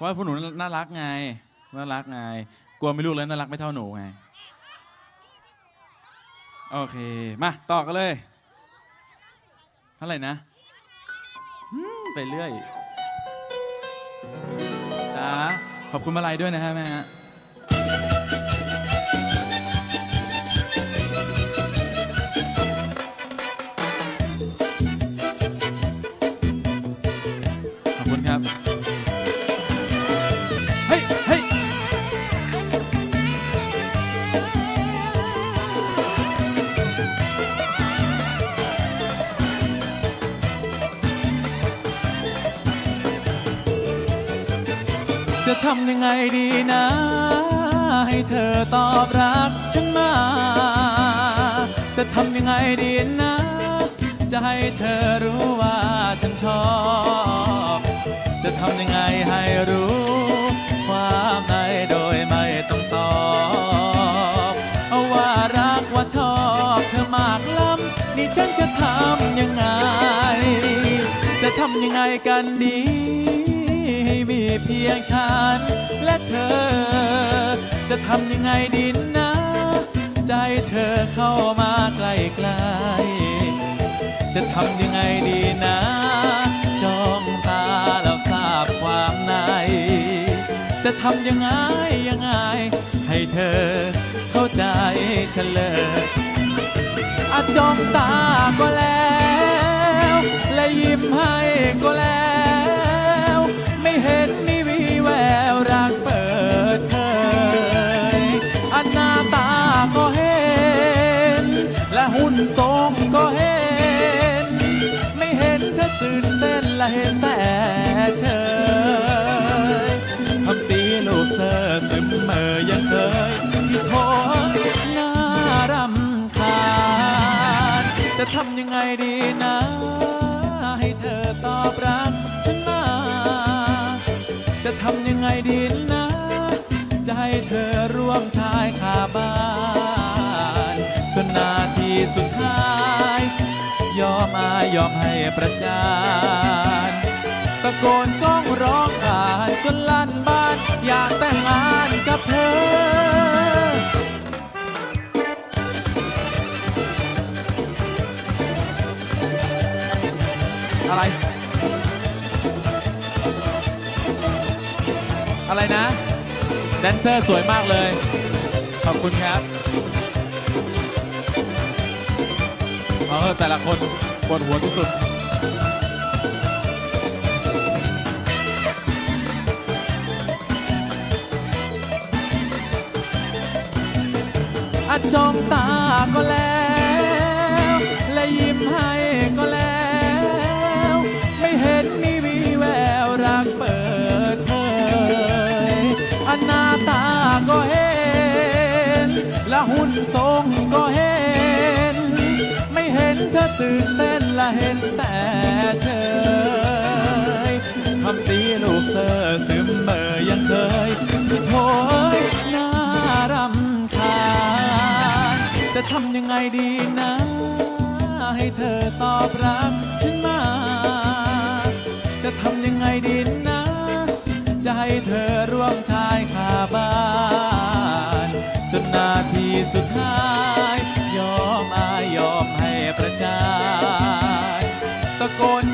ราะว่าพวกหนูน่ารักไง น่ารักไง กลัวไม่ลูกแล้วน่ารักไม่เท่าหนูไง โอเค มาต่อกันเลย เท่าไหร่นะไปเรื่อยจ้าขอบคุณมาลัยด้วยนะฮะแม่ฮะ จะทำยังไงดีนะ ให้เธอตอบรักฉันมา จะทำยังไงดีนะ จะให้เธอรู้ว่าฉันชอบ จะทำยังไงให้รู้ความในโดยไม่ต้องตอบเอาว่ารักว่าชอบเธอมากล้ำนี่ฉันจะทำยังไง จะทำยังไงกันดี เพียงฉันและเธอ จะทำยังไงดีนะ ใจเธอเข้ามาใกล้ๆจะทำยังไงดีนะ จ้องตาแล้วทราบความใน จะทำยังไงยังไง ให้เธอเข้าใจฉันเลยอาจ้องตาก็แล้ว และยิ้มให้ก็แล้ว ละเห็นแต่เฉยทำตีลูกเซอร์ซึมเมอยังเคยที่โทษน่ารำคาญจะทำยังไงดีนะ ให้เธอตอบรักฉันมาจะทำยังไงดีนะ จะให้เธอร่วมชายคาบ้านจนนาทีสุดท้าย ยอมอายยอมให้ประจาน โกนก้องร้องขานจนลั่นบ้าน อยากแต่งงานกับเธอ อะไร อะไรนะ แดนเซอร์สวยมากเลย ขอบคุณครับเออแต่ละคนปวดหัวที่สุด จ้องตาก็แล้ว และยิ้มให้ก็แล้ว ไม่เห็นมีวีแววรักเปิดเผยอันหน้าตาก็เห็น และหุ่นทรงก็เห็น ไม่เห็นเธอตื่นเต้นและเห็นแต่เฉยทำตีลูกเซอซึมเมอยังเคย ทำยังไงดีนะ ให้เธอตอบรับฉันมา จะทำยังไงดีนะ จะให้เธอร่วมชายคาบ้าน จนนาทีสุดท้าย ยอมอายยอมให้ประจานตะโกน